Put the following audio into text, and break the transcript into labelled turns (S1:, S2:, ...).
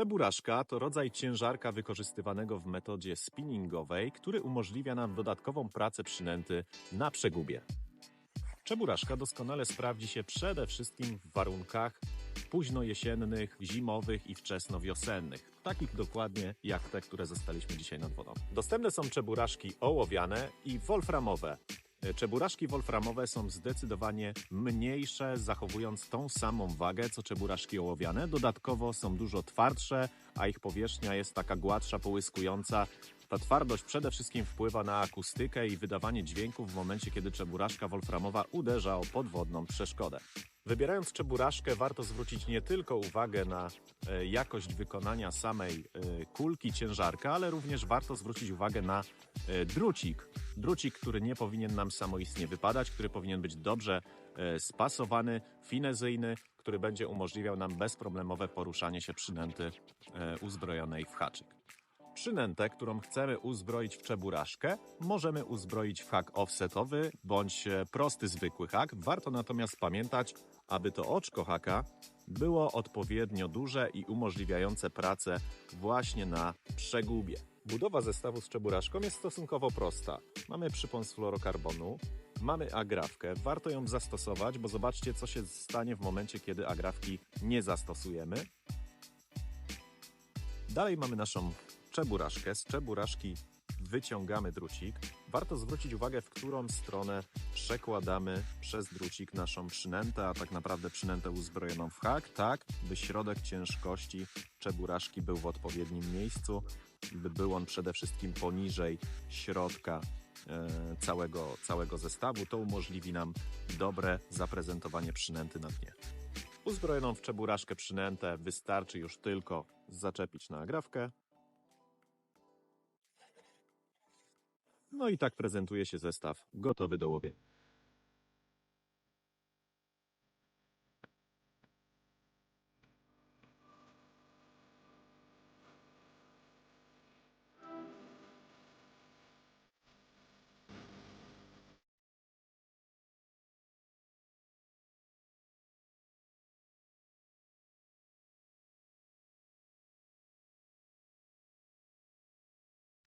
S1: Czeburaszka to rodzaj ciężarka wykorzystywanego w metodzie spinningowej, który umożliwia nam dodatkową pracę przynęty na przegubie. Czeburaszka doskonale sprawdzi się przede wszystkim w warunkach późnojesiennych, zimowych i wczesnowiosennych, takich dokładnie jak te, które zostaliśmy dzisiaj nad wodą. Dostępne są czeburaszki ołowiane i wolframowe. Czeburaszki wolframowe są zdecydowanie mniejsze, zachowując tą samą wagę co czeburaszki ołowiane. Dodatkowo są dużo twardsze, a ich powierzchnia jest taka gładsza, połyskująca. Ta twardość przede wszystkim wpływa na akustykę i wydawanie dźwięków w momencie, kiedy czeburaszka wolframowa uderza o podwodną przeszkodę. Wybierając czeburaszkę, warto zwrócić nie tylko uwagę na e, jakość wykonania samej e, kulki ciężarka, ale również warto zwrócić uwagę na e, drucik. Drucik, który nie powinien nam samoistnie wypadać, który powinien być dobrze spasowany, finezyjny, który będzie umożliwiał nam bezproblemowe poruszanie się przynęty uzbrojonej w haczyk. Przynętę, którą chcemy uzbroić w czeburaszkę, możemy uzbroić w hak offsetowy bądź e, prosty zwykły hak. Warto natomiast pamiętać, aby to oczko haka było odpowiednio duże i umożliwiające pracę właśnie na przegubie. Budowa zestawu z czeburaszką jest stosunkowo prosta. Mamy przypon z fluorokarbonu, mamy agrawkę. Warto ją zastosować, bo zobaczcie, co się stanie w momencie, kiedy agrawki nie zastosujemy. Dalej mamy naszą czeburaszkę. Z czeburaszki wyciągamy drucik. Warto zwrócić uwagę, w którą stronę przekładamy przez drucik naszą przynętę, a tak naprawdę przynętę uzbrojoną w hak, tak by środek ciężkości czeburaszki był w odpowiednim miejscu, by był on przede wszystkim poniżej środka e, całego, całego zestawu. To umożliwi nam dobre zaprezentowanie przynęty na dnie. Uzbrojoną w czeburaszkę przynętę wystarczy już tylko zaczepić na agrawkę. No i tak prezentuje się zestaw gotowy do łowienia.